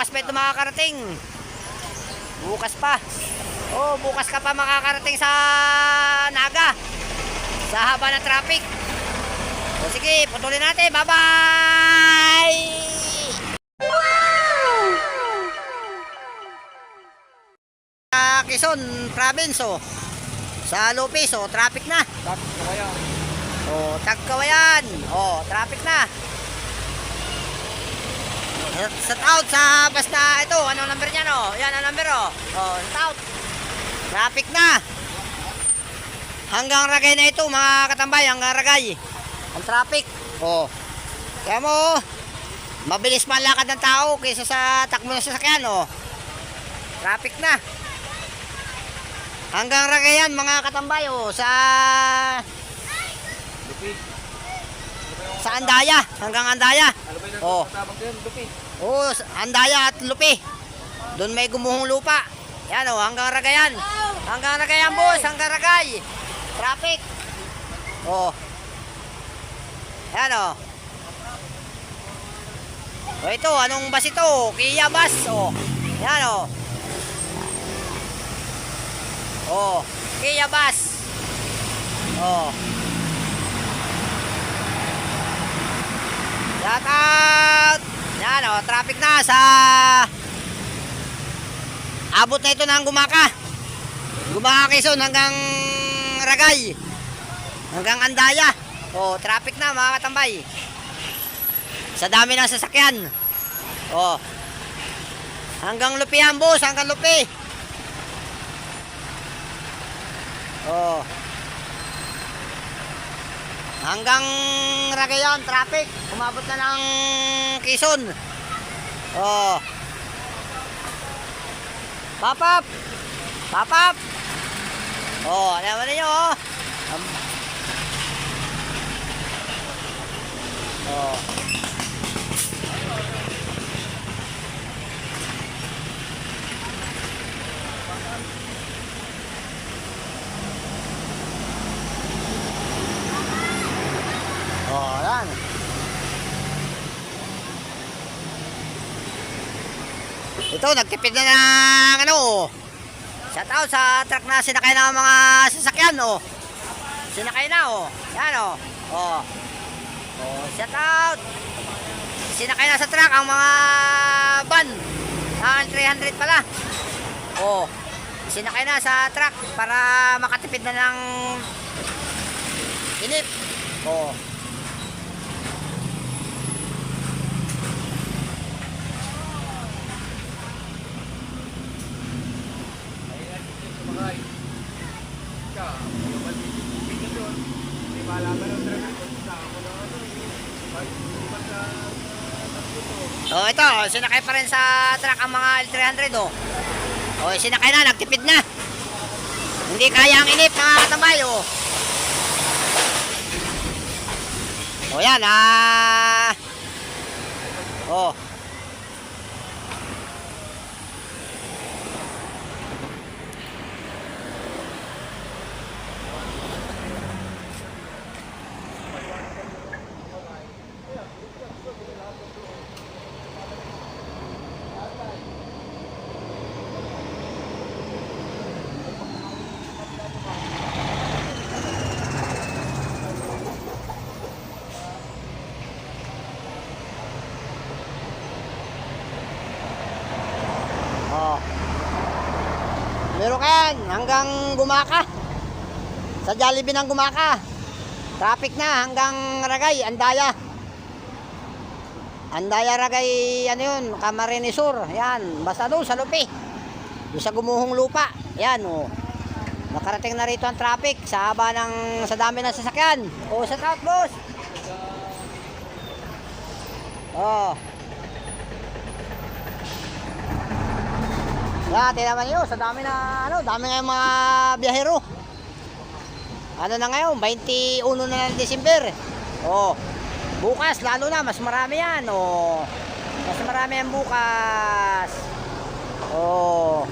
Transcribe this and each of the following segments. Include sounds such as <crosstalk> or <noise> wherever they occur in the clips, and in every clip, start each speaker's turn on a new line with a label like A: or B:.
A: bukas pa ito makakarating. Bukas pa. Oh, bukas ka pa makakarating sa Naga. Sa haba ng traffic. O sige, patuloy natin. Bye-bye! Sa Quezon Province, oh. Sa Lopez, oh, traffic na.
B: Tapos ko kaya.
A: Oh, Tagkawayan. Oh, traffic na. Sa out sa basta ito, ano number niya no? Yan ang number oh. Oh, sa out. Traffic na. Hanggang Ragay na ito mga katambay, hanggang Ragay. Ang traffic. Oh. Kaya mo, mabilis man lakad ng tao kaysa sa takbo ng sasakyan oh. Traffic na. Hanggang Ragayan mga katambay oh, sa sa Andaya, hanggang Andaya.
B: Ano
A: Oh. Oo, sa Andaya at Lupi. Doon may gumuhong lupa. Yan o, hanggang Ragayan. Hanggang Ragayan, boss. Hanggang Ragay. Traffic. Oh. Yan o. O ito, anong bus ito? Kia bus. O. Yan o. Oh, Kia bus. Oh. Shout out! Yan o, traffic na sa... Abot na ito ng Gumaka. Gumaka Quezon hanggang Ragay. Hanggang Andaya. O, traffic na mga katambay. Sa dami ng sasakyan. O. Hanggang Lupi. Hanggang Lupi. O. Hanggang Ragayan, traffic. Umabot na ng Quezon. Oh. Papap! Papap! Oh, alam mo ninyo, oh. Am- Oh. Oh, yan. Ito, nagtipid na ng ano. Shout out sa truck na sinakay ng mga sasakyan, oh. Sinakay na, oh. Yan, oh. Oh. Oh, shout out. Sinakay na sa truck ang mga van. Ang 300 pala. Oh. Sinakay na sa truck para makatipid na ng inip. Oh.
B: Ka, yung mali- Lupi na doon. Hindi malaman ng driver. Sa ako na ano. Sa
A: Oh, ito, sinakay pa rin sa truck ang mga L300, oh. Oh, sinakay na, nagtipid na. Hindi kaya ang inip, mga katambay, oh. Oh, yan, ah. Oh. Hanggang Gumaka. Sa Jollibee ng Gumaka. Traffic na hanggang Ragay, Andaya. Andaya Ragay, ano yun, Camarines Sur. Yan, basta doon sa Lupi. Doon sa gumuhong lupa. Yan, oh. Nakarating na rito ang traffic sa haba ng, sa dami ng sasakyan. Oh, sa out, boss. Oh. Yan, tinaman nyo, sa dami na, ano, dami nga yung mga biyahero. Ano na ngayon, 21 na ng December. Oh, bukas, lalo na, mas marami yan, oh. Mas marami yan bukas. Oh.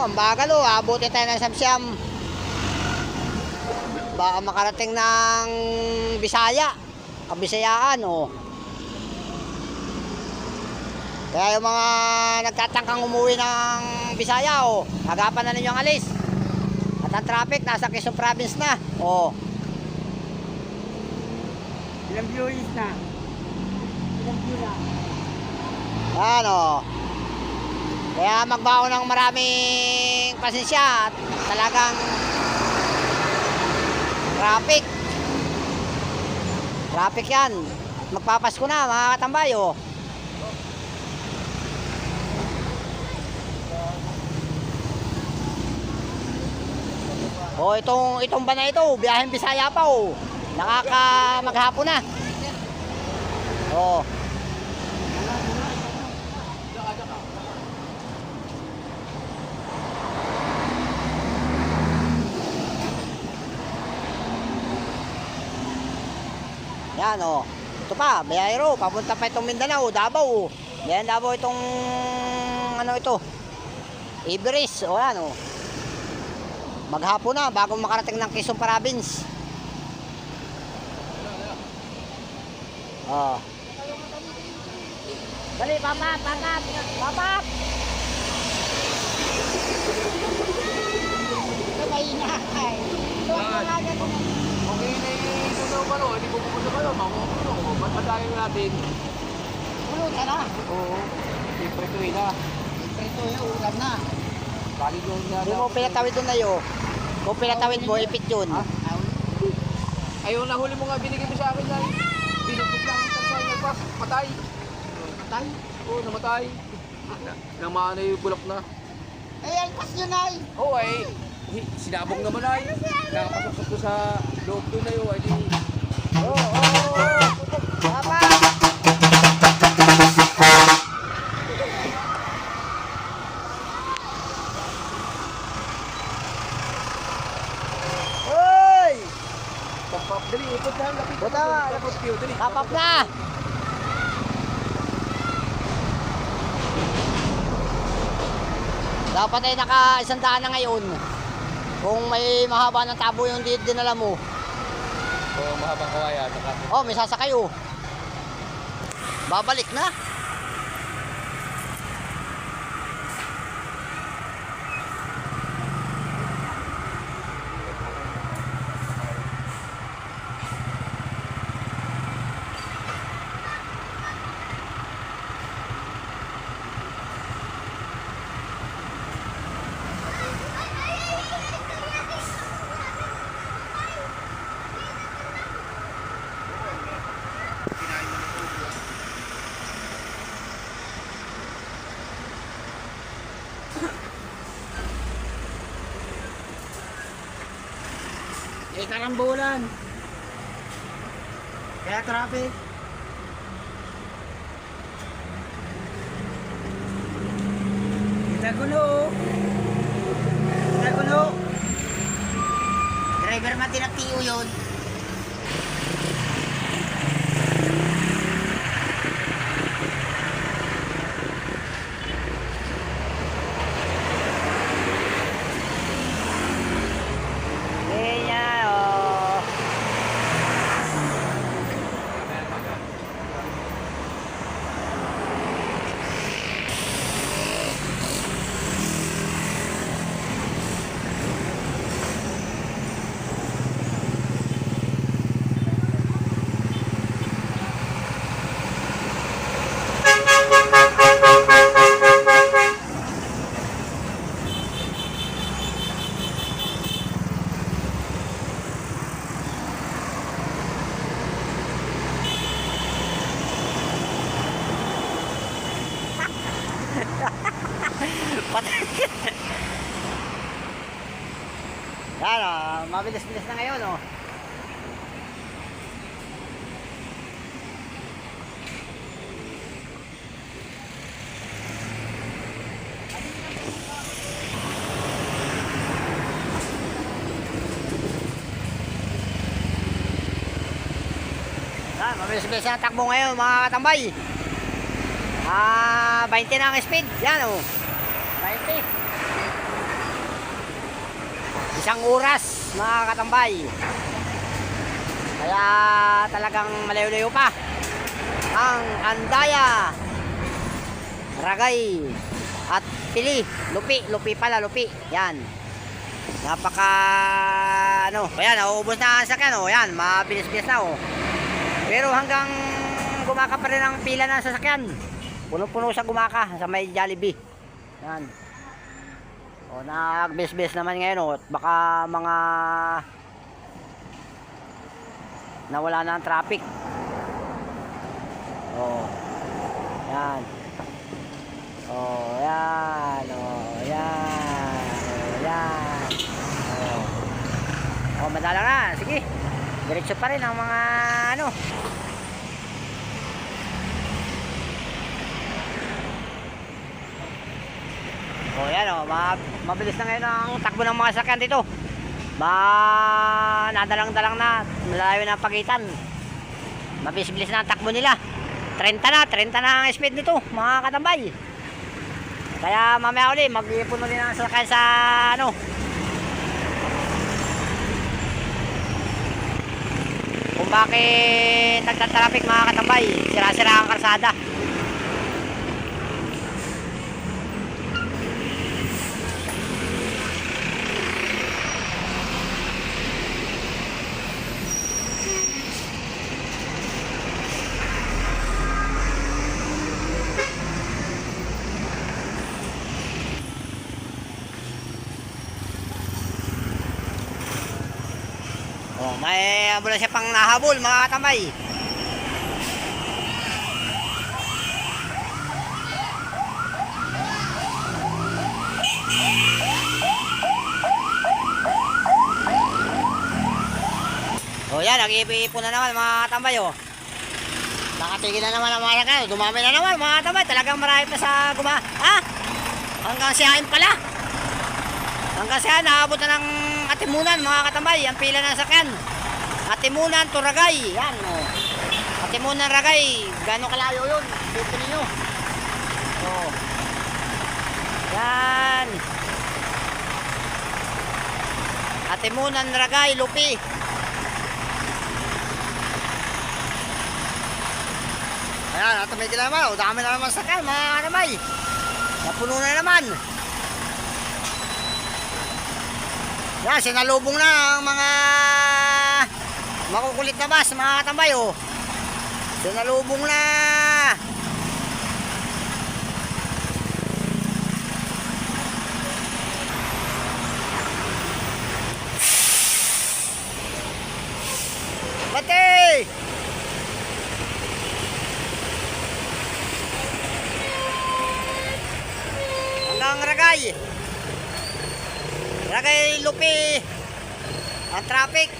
A: Oh, ang bagal oh. Abuti tayo ng samsyam. Baka makarating ng Bisaya. Kabisayaan oh. Kaya yung mga nagtatangkang umuwi ng Bisaya oh. Agapan na ninyo ang alis. At ang traffic nasa Quezon Province na. Oh.
C: Ilang viewers na? Ilang view na?
A: Ano? Kaya magbaon ng maraming pasensya at talagang traffic. Traffic yan. Magpapasko na mga katambay oh. Oh, itong itong ba na ito, biyaheng Bisaya pa oh. Nakaka maghapon na. Oh. Yan oh. Ito pa, Bayayro, papunta pa itong Mindanao, Davao. Yan Davao itong ano ito. Iberis, o yan oh. Maghapon na bago makarating ng Quezon Province. Oh. Dali, papat, papat, papat.
C: Ito maingay. Ito ang mga ganun.
B: Okay na yung susunod pa no, hindi po pupunta kayo, mamukulo. Ba't madayo natin?
C: Pulutan na.
B: Oo. Siyempre ito na.
C: Ito yung ulam na.
B: Bali yung
A: Hindi mo pinatawid doon na yun. Kung pinatawid mo, ipit yun.
B: Ha? Ayaw na huli mo nga binigay mo sa akin yan. Pinupot lang ang tansay, nagpas, patay. Patay? Oo, namatay. Na, namana yung bulak na.
C: Eh, ang pas yun ay.
B: Oo ay, hi- sinabog naman ay. Nakapasok ko sa loob doon na yun. Ay, dali, ipot na, lapit.
A: Buta,
B: Lapit, tiyo, dali.
A: Kapap na! Dapat ay naka isang na ngayon. Kung may mahaba ng tabo yung di- dinala mo.
B: Oo, mahabang kawaya. Saka,
A: Oh, may sasakay oh. Babalik na.
C: Eh, karambulan. Kaya traffic. Kita gulo. Kita gulo. Driver mati na tiyo yun.
A: Kaya oh. Patay. Mabilis-bilis na ngayon oh. Yan, mabilis-bilis na takbo ngayon mga katambay. Ah, 20 na ang speed. Yan oh. 20. Isang oras, mga katambay. Kaya talagang malayo-layo pa. Ang Andaya, Ragay, at Pili. Lupi, lupi pala, lupi. Yan. Napaka, ano, ayan, nauubos na ang sakyan, oh. Yan, mabilis-bilis na, oh. Pero hanggang gumaka pa rin ang pila ng sasakyan. Puno-puno sa gumaka sa may Jollibee. Yan. O nagbes-bes naman ngayon o baka mga nawala na ang traffic. O. Yan. O, yan. O, yan. O, yan. O. O, madala na. Sige. Diretso pa rin ang mga ano. O yan o, ma mabilis na ngayon ang takbo ng mga sakyan dito. Ma nadalang-dalang na, malayo na pagitan. Mabilis-bilis na ang takbo nila. 30 na, 30 na ang speed nito, mga katambay. Kaya mamaya uli, mag-iipon ulit ang sakyan sa ano. Kung bakit nagtatraffic mga katambay, sira-sira ang karsada. Oh, may ambulansya pang nahabol mga katambay. Oh, yan, nag-iipon na naman mga katambay oh. Nakatigil na naman ang mga kayo. Dumami na naman mga katambay. Talagang marami pa sa guma. Ha? Hanggang siyain pala. Hanggang siya, naabot na ng Atimunan mga katambay, ang pila ng sakyan. Atimunan to Ragay, yan o. Atimunan Ragay, gano'ng kalayo yun? Dito ninyo. O. Yan. Atimunan Ragay, Lupi. Ayan, natumigil na naman. O, dami na naman sakyan mga katambay. Napuno na naman. Yan, sinalubong na ang mga makukulit na bus, mga katambay, oh. Sinalubong na. Bate! Hanggang. Ragay lupi ang traffic.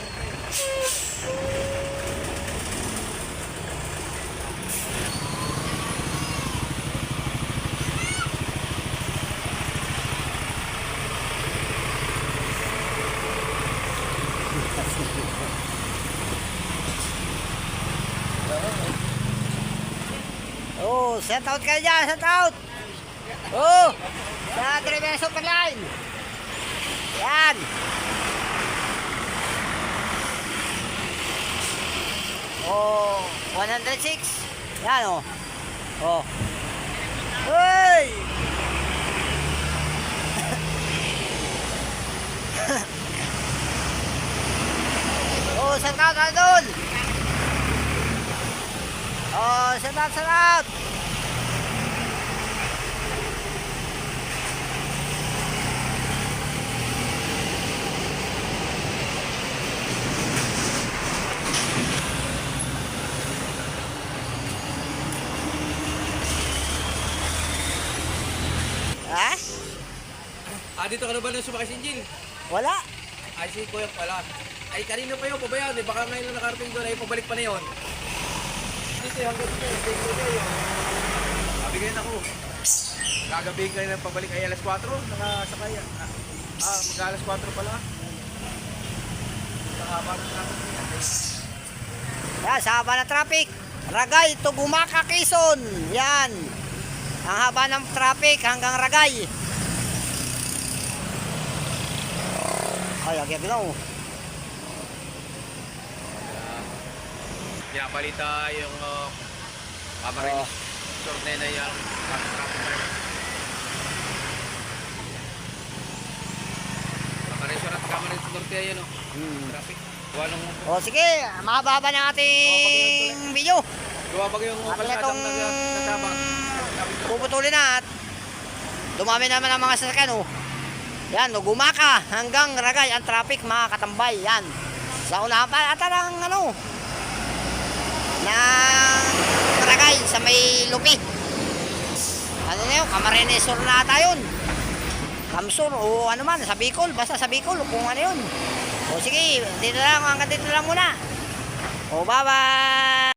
A: Oh, shout out kayo dyan, shout out. Oh, sa Driven Superline. Yan. Oh, 106. Yan oh. Oh. Hey! <laughs> oh, shout out ka doon. Oh, shout out, shout out. Ha?
B: Ah, dito ka na ba nang sumakay si Injil?
A: Wala.
B: Ay, si Kuya pala. Ay, kanina pa yun, pabayaan eh. Baka ngayon na nakarating doon, ay pabalik pa na yun. Dito, hanggang dito, dito, dito, yun. Sabi ngayon ako, gagabi kayo na pabalik ay alas 4, nakasakay. Ah, ah mag alas 4 pala. Nakaba na traffic.
A: Yan, sa haba ng traffic. Ragay to Gumaka, Quezon. Yan. Ang haba ng traffic hanggang Ragay. Ay, agad na oh.
B: Pinabalita yung uh, kamarin.
A: Oh.
B: Short na yun yung Kamarin short at kamarin sa norte yun oh.
A: Hmm.
B: Traffic. Walong
A: O sige, mahaba ng ating video.
B: Lumabag yung kalsadang
A: itong-
B: nagtabang.
A: Puputulin na at dumami naman ang mga sasakyan oh. Yan, oh, gumaka hanggang ragay ang traffic mga katambay. Yan. Sa unahan pa ata ng ano ng ragay sa may lupi. Ano na yun? Camarines Sur na ata yun. Kamsur o ano man, sa Bicol. Basta sa Bicol kung ano yun. O sige, dito lang, hanggang dito lang muna. O bye-bye!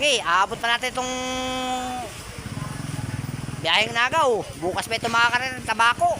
A: Okay, aabot pa natin itong biyaheng nagaw. Bukas pa ito makakaroon ng tabako.